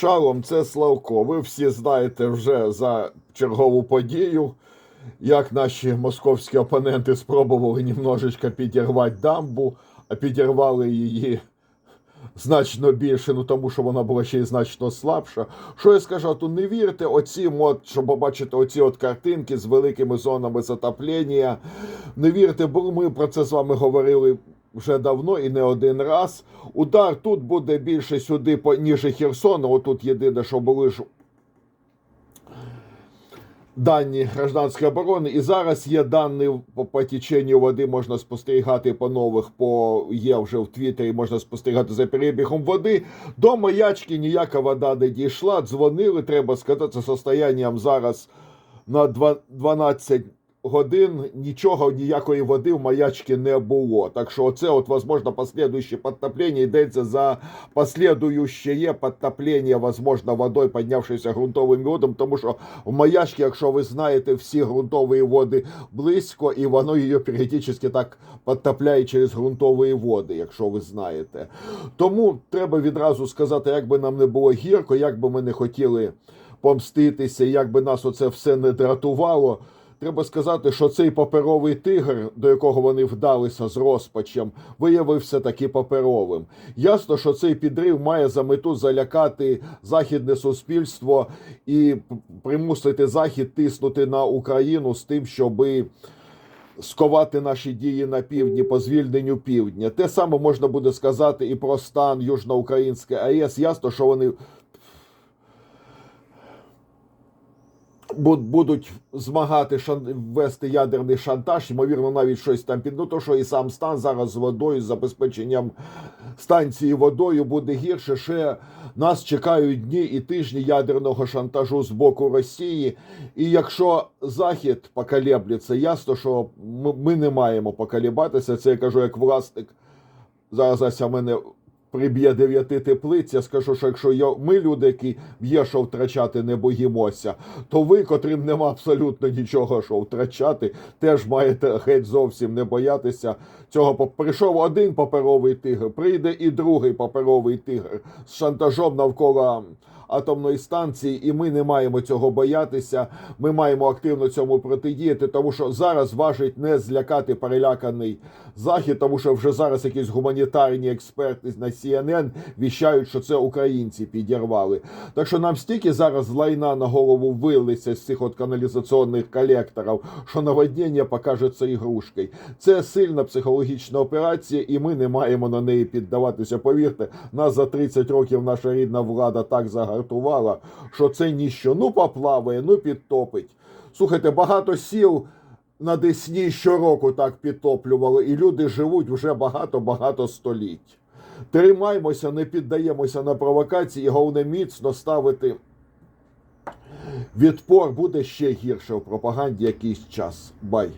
Шалом, це Славко. Ви всі знаєте вже за чергову подію, як наші московські опоненти спробували немножечко підірвати дамбу, а підірвали її значно більше, ну тому що вона була ще й значно слабша. Що я скажу, то не вірте оцім, от, щоб побачити оці от картинки з великими зонами затоплення. Не вірте, бо ми про це з вами говорили вже давно і не один раз. Удар тут буде більше сюди, ніж і Херсон. Отут єдине, що були ж дані гражданської оборони. І зараз є дані по, по теченню води, можна спостерігати по нових, по є вже в Твіттері, можна спостерігати за перебігом води. До маячки ніяка вода не дійшла. Дзвонили, треба сказати, за состоянням зараз на 12 годин нічого, ніякої води в маячці не було. Так що оце от, возможно, последуюче підтоплення йдеться за послідуюче підтоплення, возможно, водою, піднявшися ґрунтовим водом, тому що в маячці, якщо ви знаєте, всі ґрунтові води близько, і воно її періодично так підтопляє через ґрунтові води, якщо ви знаєте. Тому треба відразу сказати, як би нам не було гірко, як би ми не хотіли помститися, як би нас оце все не дратувало. Треба сказати, що цей паперовий тигр, до якого вони вдалися з розпачем, виявився таки паперовим. Ясно, що цей підрив має за мету залякати західне суспільство і примусити захід тиснути на Україну з тим, щоби сковати наші дії на півдні по звільненню півдня. Те саме можна буде сказати і про стан Южноукраїнської АЕС. Ясно, що вони будуть змагати шан... вести ядерний шантаж, ймовірно, навіть щось там під ну, то, що і сам стан зараз з водою, з забезпеченням станції водою буде гірше. Ще нас чекають дні і тижні ядерного шантажу з боку Росії. І якщо Захід поколеблеться, ясно, що ми, не маємо поколібатися. Це я кажу як власник. Зараз Ася мене приб'є дев'яти теплиць. Я скажу, що якщо я, ми люди, які є, що втрачати, не боїмося, то ви, котрим нема абсолютно нічого, що втрачати, теж маєте геть зовсім не боятися цього. Прийшов один паперовий тигр, прийде і другий паперовий тигр з шантажом навколо атомної станції, і ми не маємо цього боятися. Ми маємо активно цьому протидіяти, тому що зараз важить не злякати переляканий захід, тому що вже зараз якісь гуманітарні експерти на CNN віщають, що це українці підірвали. Так що нам стільки зараз лайна на голову вилиться з цих от каналізаційних колекторів, що наводнення покажеться ігрушкою. Це сильна психологічна операція, і ми не маємо на неї піддаватися. Повірте, нас за 30 років наша рідна влада так загартувала, що це ніщо. Ну поплаває, ну підтопить. Слухайте, багато сіл на Десні щороку так підтоплювали, і люди живуть вже багато-багато століть. Тримаймося, не піддаємося на провокації, головне міцно ставити відпор буде ще гірше в пропаганді якийсь час. Бай.